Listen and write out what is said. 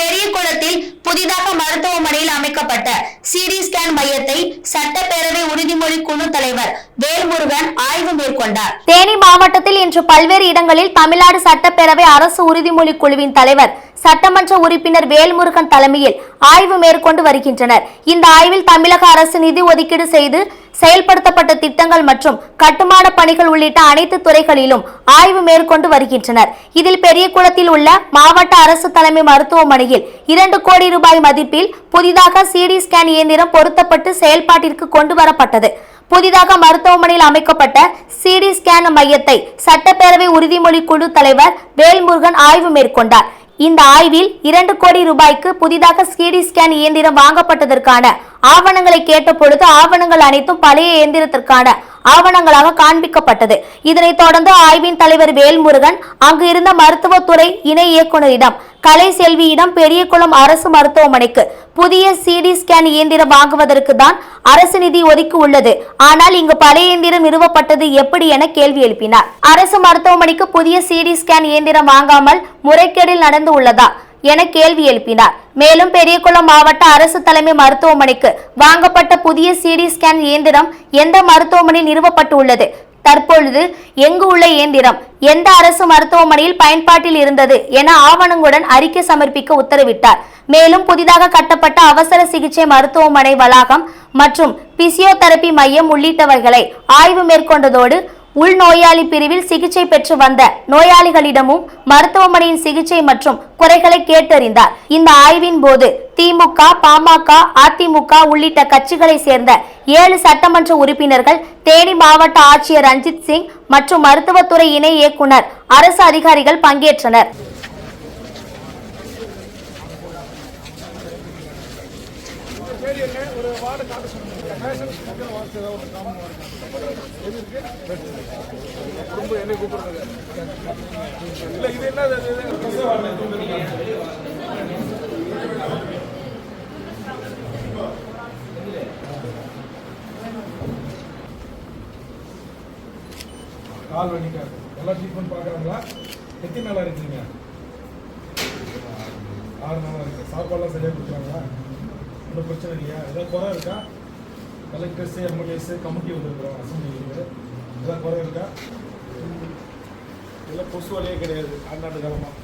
பெரிய குளத்தில் புதிதாக மருத்துவமனையில் அமைக்கப்பட்ட சிடி ஸ்கேன் மையத்தை சட்டப்பேரவை உறுதிமொழி குழு தலைவர் வேல்முருகன் ஆய்வு மேற்கொண்டார். தேனி மாவட்டத்தில் இன்று பல்வேறு இடங்களில் தமிழ்நாடு சட்டப்பேரவை அரசு உறுதிமொழி குழுவின் தலைவர் சட்டமன்ற உறுப்பினர் வேல்முருகன் தலைமையில் ஆய்வு மேற்கொண்டு வருகின்றனர். இந்த ஆய்வில் தமிழக அரசு நிதி ஒதுக்கீடு செய்து செயல்படுத்தப்பட்ட திட்டங்கள் மற்றும் கட்டுமான பணிகள் உள்ளிட்ட அனைத்து துறைகளிலும் ஆய்வு மேற்கொண்டு வருகின்றனர். இதில் பெரியகுளத்தில் உள்ள மாவட்ட அரசு தலைமை மருத்துவமனையில் இரண்டு கோடி ரூபாய் மதிப்பில் புதிதாக சிடி ஸ்கேன் இயந்திரம் பொருத்தப்பட்டு செயல்பாட்டிற்கு கொண்டு வரப்பட்டது. புதிதாக மருத்துவமனையில் அமைக்கப்பட்ட சிடி ஸ்கேன் மையத்தை சட்டப்பேரவை உறுதிமொழி குழு தலைவர் வேல்முருகன் ஆய்வு மேற்கொண்டார். இந்த ஆய்வில் இரண்டு கோடி ரூபாய்க்கு புதிதாக சிடி ஸ்கேன் இயந்திரம் வாங்கப்பட்டதற்கான ஆவணங்களை கேட்ட பொழுது ஆவணங்கள் அனைத்தும் பழைய இயந்திரத்திற்கான ஆவணங்களாக காண்பிக்கப்பட்டது. இதனைத் தொடர்ந்து ஆய்வின் தலைவர் வேல்முருகன் அங்கு இருந்த மருத்துவத்துறை இணை இயக்குநரிடம் கலை செல்வியிடம் பெரியகுளம் அரசு மருத்துவமனைக்கு. புதிய சிடி ஸ்கேன் இயந்திரம் வாங்குவதற்கு தான் அரசு நிதி ஒதுக்கி உள்ளது. ஆனால் இங்கு பழைய இயந்திரம் நிறுவப்பட்டது எப்படி என கேள்வி எழுப்பினார். அரசு மருத்துவமனைக்கு புதிய சிடி ஸ்கேன் இயந்திரம் வாங்காமல் முறைகேடில் நடந்து உள்ளதா என கேள்வி எழுப்பினார். மேலும் பெரியகுளம் மாவட்ட அரசு தலைமை மருத்துவமனைக்கு வாங்கப்பட்ட புதிய சிடி ஸ்கேன் இயந்திரம் எந்த மருத்துவமனையில் நிறுவப்பட்டு உள்ளது தற்பொழுது எங்கு உள்ள இயந்திரம் எந்த அரசு மருத்துவமனையில் பயன்பாட்டில் இருந்தது என ஆவணங்களுடன் அறிக்கை சமர்ப்பிக்க உத்தரவிட்டார். மேலும் புதிதாக கட்டப்பட்ட அவசர சிகிச்சை மருத்துவமனை வளாகம் மற்றும் பிசியோதெரபி மையம் உள்ளிட்டவைகளை ஆய்வு மேற்கொண்டதோடு உள்நோயாளி பிரிவில் சிகிச்சை பெற்று வந்த நோயாளிகளிடமும் மருத்துவமனையின் சிகிச்சை மற்றும் குறைகளை கேட்டறிந்தார். இந்த ஆய்வின் போது திமுக பாமக அதிமுக உள்ளிட்ட கட்சிகளை சேர்ந்த ஏழு சட்டமன்ற உறுப்பினர்கள் தேனி மாவட்ட ஆட்சியர் ரஞ்சித் சிங் மற்றும் மருத்துவத்துறை இணை இயக்குனர் அரசு அதிகாரிகள் பங்கேற்றனர். கால் வலிக்காது எல்லாம் ட்ரீட்மெண்ட் பார்க்குறாங்களா? எத்தனை நாளாக இருக்கீங்க. ஆறு நாளாக இருக்கு. சாப்பாடுலாம் சரியாக கொடுக்குறாங்களா? ஒன்றும் பிரச்சனை இல்லையா? ஏதாவது குறை இருக்கா? கலெக்டர்ஸு எம்எல்ஏஸு கமிட்டி வந்துருக்குறோம் அசம்பிளிக்கு ஏதாவது குறை இருக்கா? எல்லாம் கொசு வலையே கிடையாது. ஆண்டாண்டு காலமாக